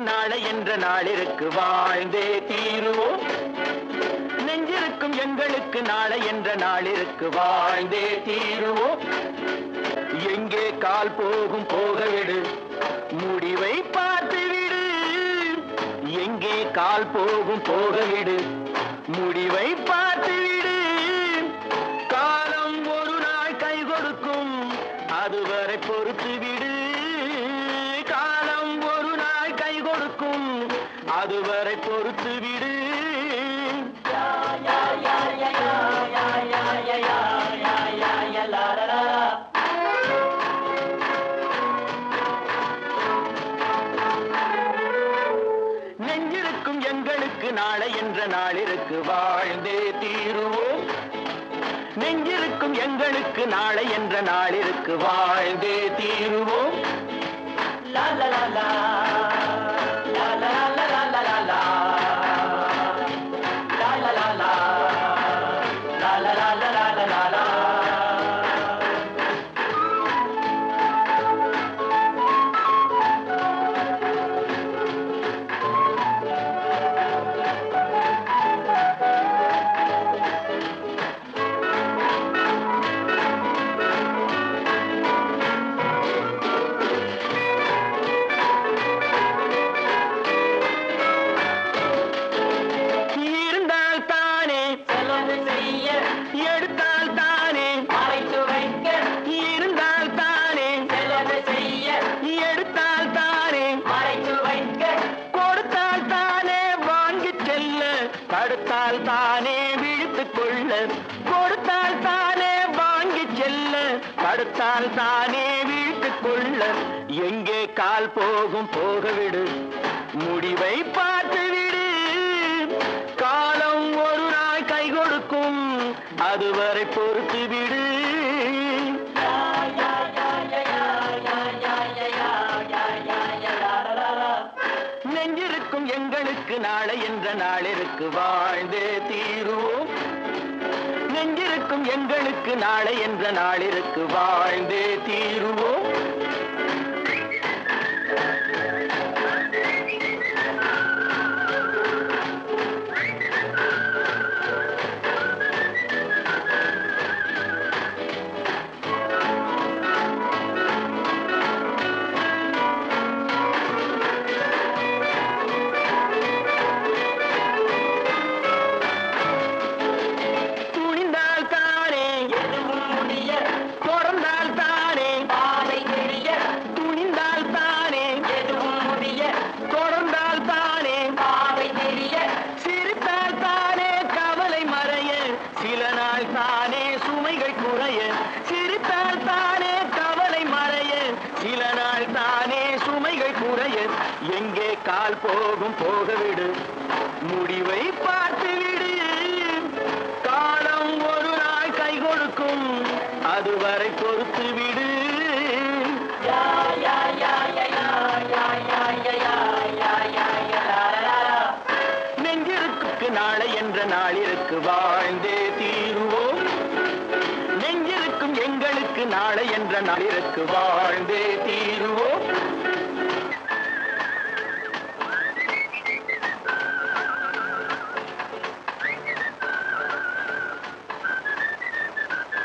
நாளை என்ற நாளிற்கு வாழ்ந்தே தீருவோம். நெஞ்சிருக்கும் எங்களுக்கு நாளை என்ற நாளிற்கு வாழ்ந்தே தீருவோம். எங்கே கால் போகும் போகவிடு முடிவை பார்த்து விடு எங்கே கால் போகும் போகவிடு முடிவை பார்த்து விடு காலம் ஒரு நாள் கை கொடுக்கும் அதுவரை பொறுத்து விடு கொடுக்கும். அதுவரை பொறுத்து விடு. நெஞ்சிருக்கும் எங்களுக்கு நாளை என்ற நாளிற்கு வாழ்ந்தே தீருவோம். நெஞ்சிருக்கும் எங்களுக்கு நாளை என்ற நாளிற்கு வாழ்ந்தே தீருவோம். லாலா லா கொடுத்தால் தானே வாங்கி செல்ல தடுத்தால் தானே வீட்டுக்குள்ள எங்கே கால் போகும் போகவிடு. முடிவை பார்த்து விடு காலம் ஒரு நாள் கை கொடுக்கும் அதுவரை பொறுத்து விடு நெஞ்சிருக்கும் எங்களுக்கு நாளை என்ற நாளிற்கு வாழ்ந்தே தீருவோம். எங்களுக்கு நாளை என்ற நாளிற்கு வாழ்ந்தே தீருவோம். எங்கே கால் போகும் போக விடு முடிவை பார்த்து விடு காலம் ஒரு நாள் கை கொடுக்கும். அதுவரை பொறுத்து விடு நெஞ்சிருக்கு நாளை என்ற நாளிற்கு வாழ்ந்தே தீருவோம். நெஞ்சிருக்கும் எங்களுக்கு நாளை என்ற நாளிற்கு வாழ்ந்தே தீருவோம்.